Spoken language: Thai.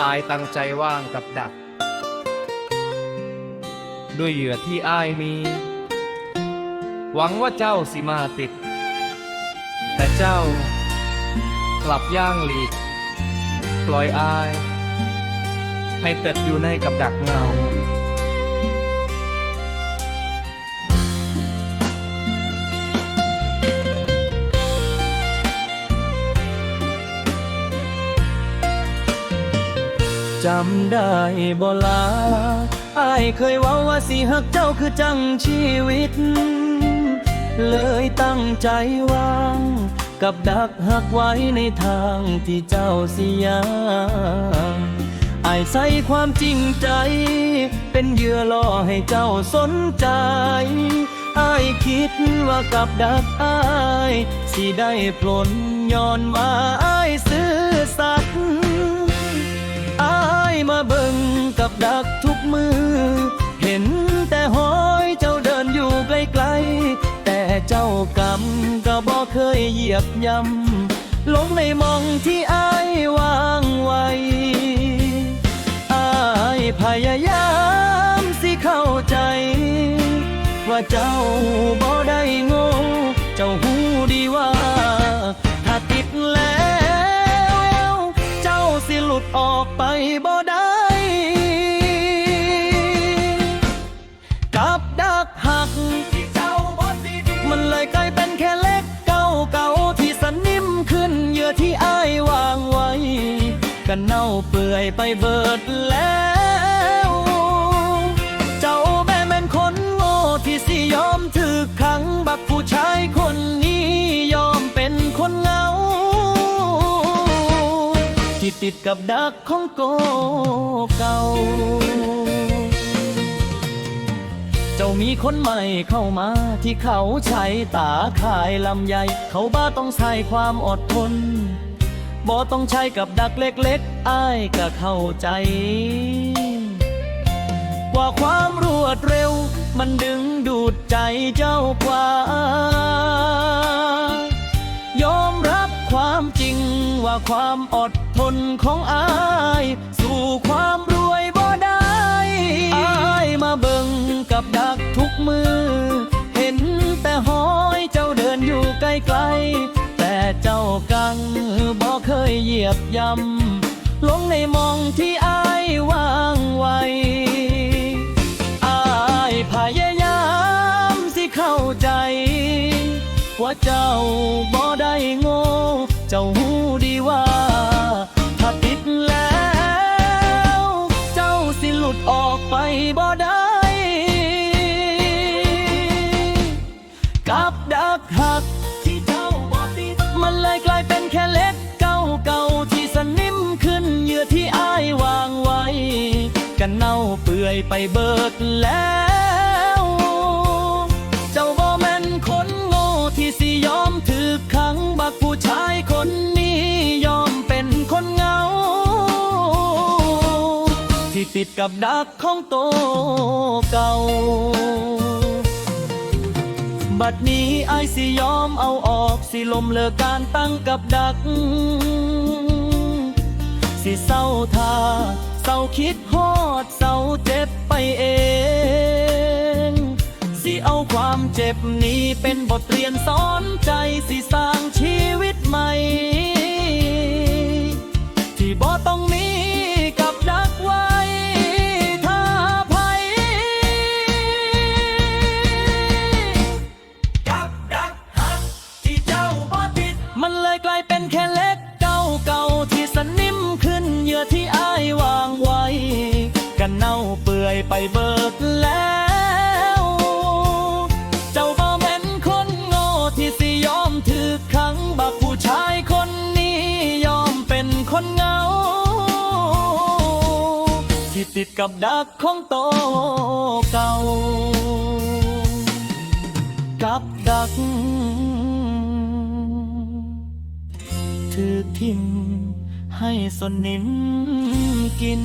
อายตั้งใจว่างกับดัก ด้วยเหยื่อที่อายมี หวังว่าเจ้าสิมาติด แต่เจ้ากลับย่างหลีก ปล่อยอาย ให้ติดอยู่ในกับดักเงา จำได้บ่ลาอายเคยเว่าว่าสิหักเจ้าคือจังชีวิต เลยตั้งใจวาง กับดักหักไว้ในทางที่เจ้าสิยางอายใส่ความจริงใจ เป็นเหยื่อล่อให้เจ้าสนใจอายคิดว่ากับดักอาย สิได้ผลย้อนว่าอาย ดักทุกมือ เห็นแต่หอยเจ้าเดินอยู่ไกลๆ แต่เจ้ากำก็บ่เคยเหยียบย่ำลงในมองที่อายวางไว้อายพยายามสิเข้าใจ ว่าเจ้าบ่ได้โง่เจ้าหูดีว่า ถ้าติดแล้ว เจ้าสิหลุดออกไปบ่ ยกลายเป็นแค่เล็กเก่าเก่าที่สนิมขึ้นเหยื่อที่อ้ายวางไว้ กันเน่าเปื่อยไปเบิดแล้ว เจ้าแม่แม่นคนโง่ที่สิยอมถือขังบักผู้ชายคนนี้ยอมเป็นคนเหงาที่ติดกับดักของโกเก่า เจ้ามีคนใหม่เข้ามาที่เขาใช้ตาขายลำใหญ่ เขาบ้าต้องใช้ความอดทนบ่ต้องใช้กับดักเล็กๆอ้ายก็เข้าใจ ว่าความรวดเร็ว มันดึงดูดใจเจ้ากว่า ยอมรับความจริงว่าความอดทนของอาย สู่ความ กับดักทุกมือ เห็นแต่หอยเจ้าเดินอยู่ไกลๆแต่เจ้ากังบ่เคยเหยียบย่ำลงในมองที่อายวางไว้อายพยายามสิเข้าใจ ว่าเจ้าบ่ได้โง่เจ้าหูดีว่าถ้าติดแล้ว เจ้าสิหลุดออกไปบ่ได้ ดักหัก ที่เจ้าบ่ติดมันเลยกลายเป็นแค่เล็กเก่าเก่าที่สนิมขึ้นเหยื่อที่อ้ายวางไว้ กันเน่าเปื่อยไปเบิดแล้ว เจ้าบ่แม่นคนโง่ที่สิยอมถือขังบักผู้ชายคนนี้ยอมเป็นคนเงา ที่ติดกับดักของโตเก่า บัดนี้ไอายสิยอมเอาออก สิลมเลิกการตั้งกับดัก สิเศร้าทาเศร้าคิดฮอดเศร้าเจ็บไปเอง สิเอาความเจ็บนี้เป็นบทเรียนสอนใจ สิสร้างชีวิตใหม่ เลยกลายเป็นแค่เล็กเก่าเก่าที่สนิมขึ้นเหยื่อที่อ้ายวางไว้ กันเน่าเปื่อยไปเบิดแล้ว เจ้าบ่แม่นคนโง่ที่สิยอมถือขังบักผู้ชายคนนี้ยอมเป็นคนเงา ที่ติดกับดักของโตเก่า กับดัก ถือทิมให้สนิมกิน